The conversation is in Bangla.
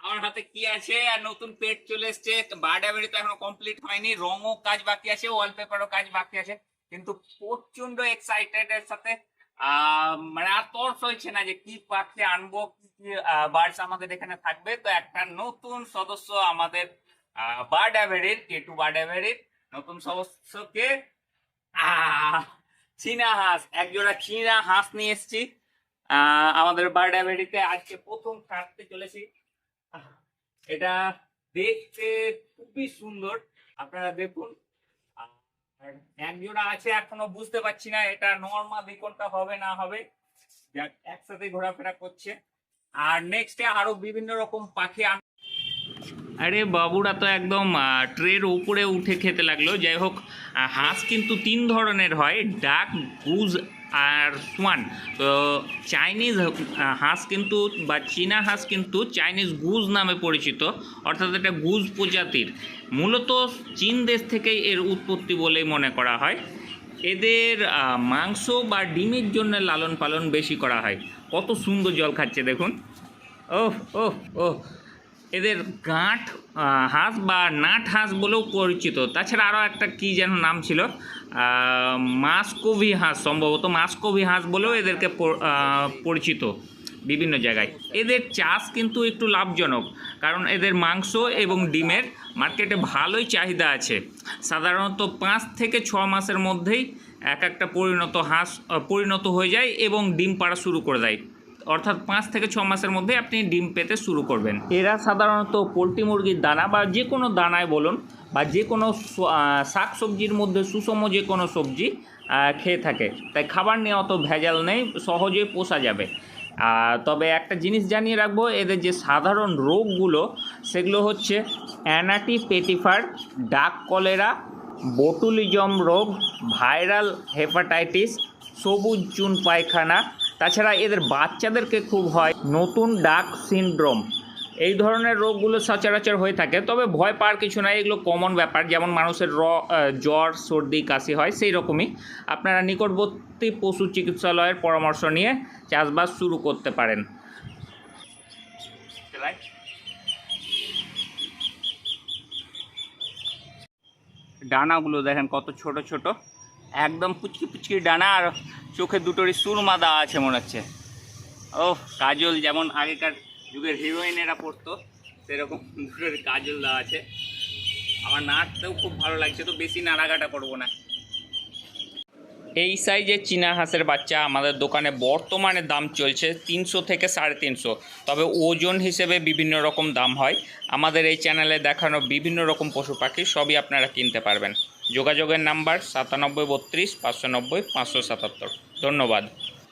আমার হাতে কি আছে? আর নতুন পেট চলে এসছে। বার্ডাবেরি তো এখনও কমপ্লিট হয়নি। রঙও কাজ বাকি আছে ওয়ালপেপারও কাজ বাকি আছে। কিন্তু প্রচণ্ড এক্সাইটেড এর সাথে মানে আর তর্স হয়েছে না যে কি পাখি আনব, কি বার্ডস আমাদের এখানে থাকবে। তো একটা নতুন সদস্য আমাদের বার্ড অ্যাভারির কে টু বার্ড অ্যাভারির নতুন সদস্যকে চীনা হাঁস, একজোড়া চীনা হাঁস নিয়ে এসেছি। আমাদের বার্ড আজকে প্রথম কাটতে চলেছি। এটা দেখতে খুবই সুন্দর। আপনারা দেখুন। এক আছে, এখনও বুঝতে পারছি না এটা নর্মাল কোনটা হবে না হবে। যাক, একসাথে ঘোরাফেরা করছে। আর নেক্সটে আরও বিভিন্ন রকম পাখি আরে বাবুরা, তো একদম ট্রের উপরে উঠে খেতে লাগল। যাই হোক হাঁস কিন্তু তিন ধরনের হয়। ডাক, গুজ আর সোয়ান, তো চাইনিজ হাঁস কিন্তু বা চীনা হাঁস কিন্তু চাইনিজ গুজ নামে পরিচিত, অর্থাৎ এটা গুজ প্রজাতির। মূলত চীন দেশ থেকেই এর উৎপত্তি বলেই মনে করা হয়। এদের মাংস বা ডিমের জন্য লালন পালন বেশি করা হয়। কত সুন্দর জল খাচ্ছে দেখুন। ওহ ওহ ওহ। এদের গাঁট হাঁস বা নাট হাঁস বলেও পরিচিত। তাছাড়া আরও একটা কি যেন নাম ছিল? মাসকোভি হাঁস, সম্ভবত মাসকোভি হাঁস বলেও এদেরকে পরিচিত বিভিন্ন জায়গায়। এদের চাষ কিন্তু একটু লাভজনক, কারণ এদের মাংস এবং ডিমের মার্কেটে ভালোই চাহিদা আছে। সাধারণত পাঁচ থেকে ছ মাসের মধ্যেই এক একটা পরিণত হাঁস পরিণত হয়ে যায় এবং ডিম পাড়া শুরু করে দেয়। অর্থাৎ পাঁচ থেকে ছ মাসের মধ্যে আপনি ডিম পেতে শুরু করবেন। এরা সাধারণত পোলট্রি মুরগির দানা বা যে কোনো দানায় বলুন বা যে কোনো শাক সবজির মধ্যে সুষম যে কোনো সবজি খেয়ে থাকে। তাই খাবার নিয়ে অত ভেজাল নেই সহজেই পোষা যাবে। তবে একটা জিনিস জানিয়ে রাখব, এদের যে সাধারণ রোগগুলো, সেগুলো হচ্ছে অ্যানাটি পেটিফার ডাক কলেরা, বোটুলিজম রোগ, ভাইরাল হেপাটাইটিস, সবুজ চুন পায়খানা তাছাড়া এদের বাচ্চাদেরকে খুব হয় নতুন ডাক সিনড্রোম। এই ধরনের রোগগুলো সচরাচর হয়ে থাকে, তবে ভয় পাওয়ার কিছু নাই। এগুলো কমন ব্যাপার, যেমন মানুষের র জ্বর, সর্দি, কাশি হয় সেই রকমই আপনারা নিকটবর্তী পশু চিকিৎসালয়ের পরামর্শ নিয়ে চাষবাস শুরু করতে পারেন। ডানাগুলো দেখেন কত ছোট ছোট। একদম পুচকি পুচকি ডানা আর চোখে দুটোরই সুরমা দেওয়া আছে মনে হচ্ছে। ও কাজল যেমন আগেকার যুগের হিরোইনেরা পড়তো, সেরকম দুটোর কাজল দেওয়া আছে। আমার নাচতেও খুব ভালো লাগছে, তো বেশি নাড়াঘাটা করব না। এই সাইজের চীনা হাঁসের বাচ্চা আমাদের দোকানে বর্তমানে দাম চলছে তিনশো থেকে সাড়ে তিনশো। তবে ওজন হিসেবে বিভিন্ন রকম দাম হয়। আমাদের এই চ্যানেলে দেখানো বিভিন্ন রকম পশু পাখি সবই আপনারা কিনতে পারবেন। যোগাযোগের নাম্বার সাতানব্বই বত্রিশ পাঁচশো নব্বই পাঁচশো সাতাত্তর। ধন্যবাদ।